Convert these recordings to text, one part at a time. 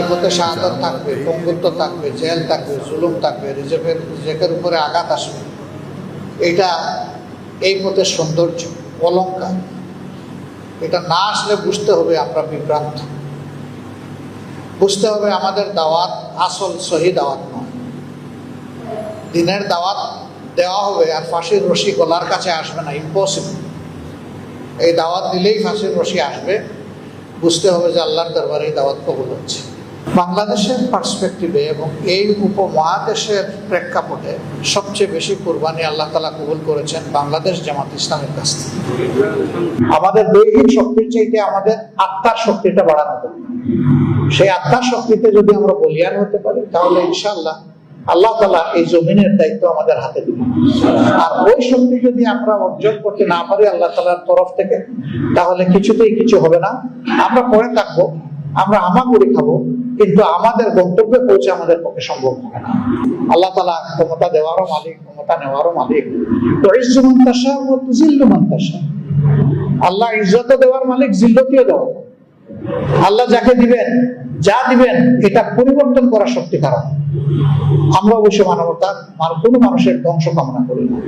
এই পথে শাহাদত থাকবে, পঙ্গুত্ব থাকবে, জেল থাকবে, জুলুম থাকবে রিজেকের রিজেকের উপরে আঘাত আসবে। এটা এই পথের সৌন্দর্য, অলঙ্কার। এটা না আসলে বুঝতে হবে আমরা বিভ্রান্ত। বুঝতে হবে আমাদের দাওয়াত আসল সহি দাওয়াত নয়। দিনের দাওয়াত দেওয়া হবে আর ফাঁসির রশি গলার কাছে আসবে না ইম্পসিবল এই দাওয়াত দিলেই ফাঁসির রশি আসবে। বুঝতে হবে যে আল্লাহর দরবারে এই দাওয়াত কবুল হচ্ছে। বাংলাদেশের পার্সপেক্টিভে এবং এই উপমহাদেশের প্রেক্ষাপটে সবচেয়ে বেশি কোরবানি আল্লাহ তালা কবুল করেছেন বাংলাদেশ জামাত ইসলামের কাছ থেকে। আমাদের দৈহিক শক্তির চাইতে আমাদের আত্মার শক্তিটা বাড়ানো দরকার। সেই আত্মার শক্তিতে যদি আমরা বলিয়ান হতে পারি, তাহলে ইনশাল্লাহ আল্লাহ তালা এই জমিনের দায়িত্ব আমাদের হাতে দিবেন। আর ওই শক্তি যদি আমরা অর্জন করতে না পারি আল্লাহ তালার তরফ থেকে, তাহলে কিছুতেই কিছু হবে না। আমরা পরে থাকব। আমরা আমা করে খাব, কিন্তু আমাদের গন্তব্যে পৌঁছে আমাদের পক্ষে সম্ভব হবে না। আল্লাহ তালা ক্ষমতা দেওয়ারও মালিক, ক্ষমতা নেওয়ারও মালিক। তো ইজ্জুমান ও তুজিল্লুমান তাসা আল্লাহ ইজ্জত দেওয়ার মালিক, জিল্লতিও দেওয়ার। আল্লাহ যাকে দিবেন, যা দিবেন, এটা পরিবর্তন করা শক্তি কারণ। আমরা অবশ্য মানবতা মানে কোনো মানুষের ধ্বংস কামনা করি না।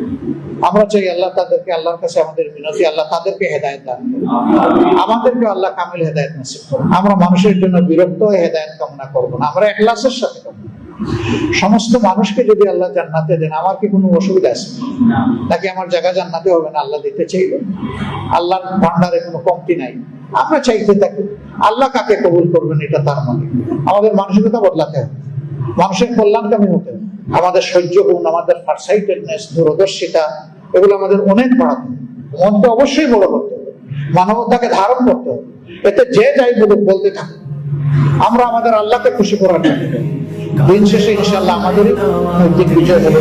আমরা চাই আল্লাহ তাদেরকে, আল্লাহর কাছে আমাদের মিনতি, আল্লাহ তাদেরকে হেদায়ত দান আমাদেরকে আল্লাহ কামিল হেদায়ত করুন। আমরা মানুষের জন্য বিরক্ত হয়ে হেদায়ত কামনা করব না। আমরা একলাসের সাথে সমস্ত মানুষকে যদি আল্লাহ জান্নাতে দেন, আমার কি কোনো অসুবিধা আছে? নাকি আমার জায়গা জান্নাতে হবে না? আল্লাহ দিতে চাইবে আল্লাহর ভান্ডারে কোনো কমতি নাই। আমরা চাইতে থাকি আল্লাহ কাকে কবুল করবেন এটা তার মানে। আমাদের মানসিকতা বদলাতে হবে। মানুষের কল্যাণকামী হতে হবে। আমাদের সহ্য গুণ আমাদের ফারসাইটেডনেস দূরদর্শিতা, এগুলো আমাদের অনেক বাড়াতে হবে। মনকে অবশ্যই বড় করতে হবে। মানবতাকে ধারণ করতে হবে। এতে যে যাই বলুক, বলতে থাকে আমরা আমাদের আল্লাহকে খুশি করার জন্য। দিন শেষে ইনশাল্লাহ আমাদেরই নৈতিক বিজয় হবে